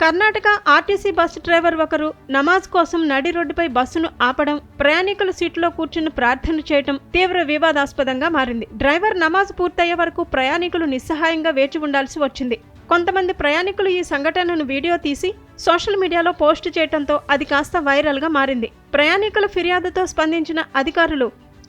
Karnataka RTC bus driver ఒకరు నమాజ్ కోసం నడి రోడ్డుపై బస్సును ఆపడం ప్రయాణికుల సీట్లో కూర్చుని ప్రార్థన చేయడం తీవ్ర వివాదాస్పదంగా మారింది. డ్రైవర్ నమాజ్ పూర్తయ్యే వరకు ప్రయాణికులు నిస్సహాయంగా వేచి ఉండాల్సి వచ్చింది. కొంతమంది ప్రయాణికులు ఈ సంఘటనను వీడియో తీసి సోషల్ మీడియాలో పోస్ట్ చేయడంతో అది కాస్త వైరల్గా మారింది. ప్రయాణికుల ఫిర్యాదుతో స్పందించిన అధికారులు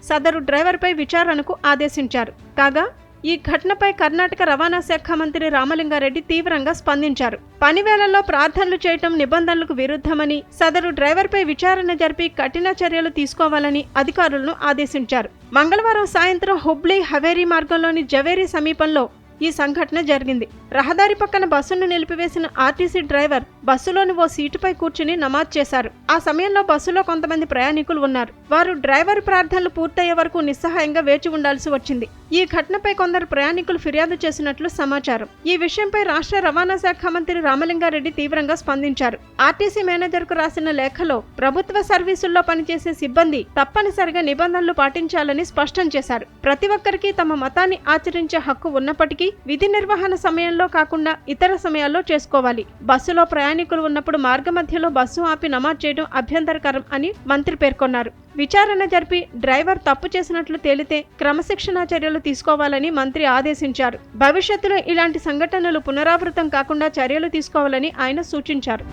సదరు డ్రైవర్పై విచారణకు ఆదేశించారు. కాగా ఈ ఘటనపై కర్ణాటక రవాణా శాఖ మంత్రి రామలింగారెడ్డి తీవ్రంగా స్పందించారు. పనివేళల్లో ప్రార్థనలు చేయటం నిబంధనలకు విరుద్ధమని సదరు డ్రైవర్పై విచారణ జరిపి కఠిన చర్యలు తీసుకోవాలని అధికారులను ఆదేశించారు. మంగళవారం సాయంత్రం హుబ్లీ హవేరీ మార్గంలోని జవేరీ సమీపంలో ఈ సంఘటన జరిగింది. రహదారి పక్కన బస్సును నిలిపివేసిన ఆర్టీసీ డ్రైవర్ బస్సులోని ఓ సీటుపై కూర్చుని నమాజ్ చేశారు. ఆ సమయంలో బస్సులో కొంతమంది ప్రయాణికులు ఉన్నారు. వారు డ్రైవర్ ప్రార్థనలు పూర్తయ్యే వరకు నిస్సహాయంగా వేచి ఉండాల్సి వచ్చింది. ఈ ఘటనపై కొందరు ప్రయాణికులు ఫిర్యాదు చేసినట్లు సమాచారం. ఈ విషయంపై రాష్ట్ర రవాణా శాఖ మంత్రి రామలింగారెడ్డి తీవ్రంగా స్పందించారు. ఆర్టీసీ మేనేజర్కు రాసిన లేఖలో ప్రభుత్వ సర్వీసుల్లో పనిచేసే సిబ్బంది తప్పనిసరిగా నిబంధనలు పాటించాలని స్పష్టం చేశారు. ప్రతి ఒక్కరికి తమ మతాన్ని ఆచరించే హక్కు ఉన్నప్పటికీ విధి నిర్వహణ సమయంలో కాకుండా ఇతర సమయాల్లో చేసుకోవాలి. బస్సులో ప్రయాణికులు ఉన్నప్పుడు మార్గమధ్యలో బస్సు ఆపి నమాజ్ చేయడం అభ్యంతరకరం అని మంత్రి పేర్కొన్నారు. విచారణ జరిపి డ్రైవర్ తప్పు చేసినట్లు తేలితే క్రమశిక్షణా చర్యలు తీసుకోవాలని మంత్రి ఆదేశించారు. భవిష్యత్తులో ఇలాంటి సంఘటనలు పునరావృతం కాకుండా చర్యలు తీసుకోవాలని ఆయన సూచించారు.